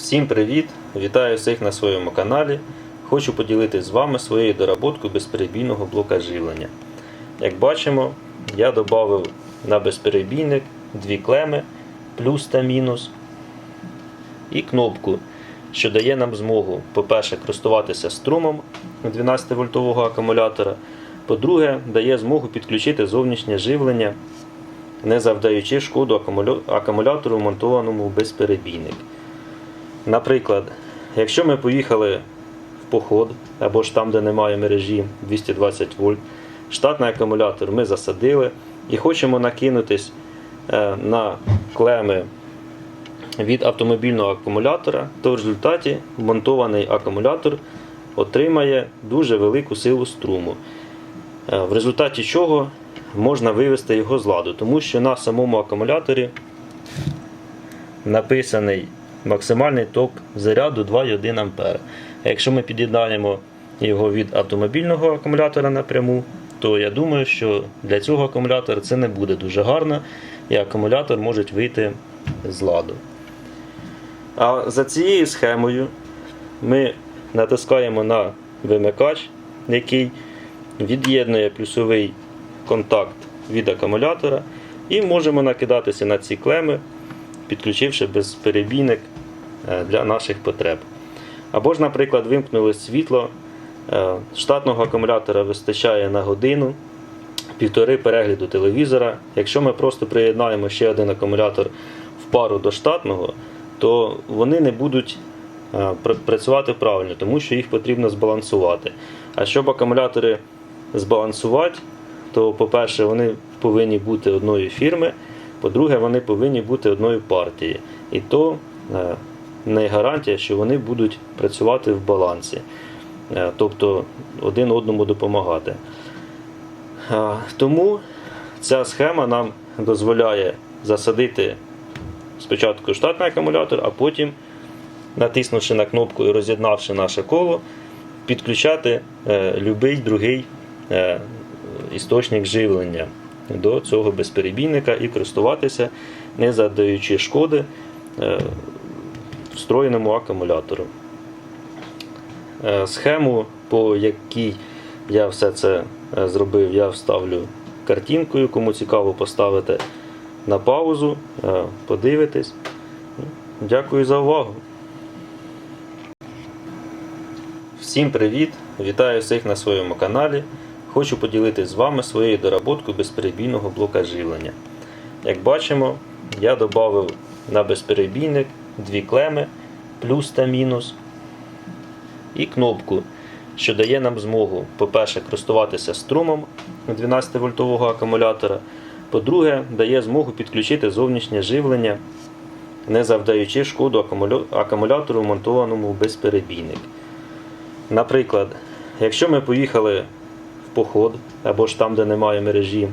Всім привіт! Вітаю всіх на своєму каналі. Хочу поділитися з вами своєю доработкою безперебійного блока живлення. Як бачимо, я додав на безперебійник дві клеми плюс та мінус і кнопку, що дає нам змогу, по-перше, користуватися струмом 12 вольтового акумулятора. По-друге, дає змогу підключити зовнішнє живлення, не завдаючи шкоду акумулятору, вмонтованому в безперебійник. Наприклад, якщо ми поїхали в поход або ж там, де немає мережі 220 вольт, штатний акумулятор ми засадили і хочемо накинутись е, на клеми від автомобільного акумулятора, то в результаті вмонтований акумулятор отримає дуже велику силу струму. Е, В результаті чого можна вивести його з ладу, тому що на самому акумуляторі написаний максимальний ток заряду 2,1 А. Якщо ми під'єднаємо його від автомобільного акумулятора напряму, то я думаю, що для цього акумулятора це не буде дуже гарно, і акумулятор може вийти з ладу. А за цією схемою ми натискаємо на вимикач, який від'єднує плюсовий контакт від акумулятора, і можемо накидатися на ці клеми, підключивши безперебійник для наших потреб. Або ж, наприклад, вимкнули світло, е, штатного акумулятора вистачає на годину, півтори перегляду телевізора. Якщо ми просто приєднаємо ще один акумулятор в пару до штатного, то вони не будуть е, працювати правильно, тому що їх потрібно збалансувати. А щоб акумулятори збалансувати, то, по-перше, вони повинні бути одної фірми, по-друге, вони повинні бути одної партії. І то е, не гарантія, що вони будуть працювати в балансі, Е, тобто один одному допомагати. Тому ця схема нам дозволяє засадити спочатку штатний акумулятор, а потім, натиснувши на кнопку і роз'єднавши наше коло, підключати е, будь-який другий е, істочник живлення до цього безперебійника і користуватися, не задаючи шкоди встроєному акумулятору. Е, Схему, по якій я все це е, зробив, я вставлю картинкою. Кому цікаво, поставити на паузу, е, подивитись. Дякую за увагу. Всім привіт! Вітаю всіх на своєму каналі. Хочу поділитися з вами своєю доработкою безперебійного блока живлення. Як бачимо, я додав на безперебійник дві клеми плюс та мінус і кнопку, що дає нам змогу, по-перше, користуватися струмом 12 вольтового акумулятора. По-друге, дає змогу підключити зовнішнє живлення, не завдаючи шкоду акумулятору, вмонтованому в безперебійник. Наприклад, якщо ми поїхали в поход або ж там, де немає мережі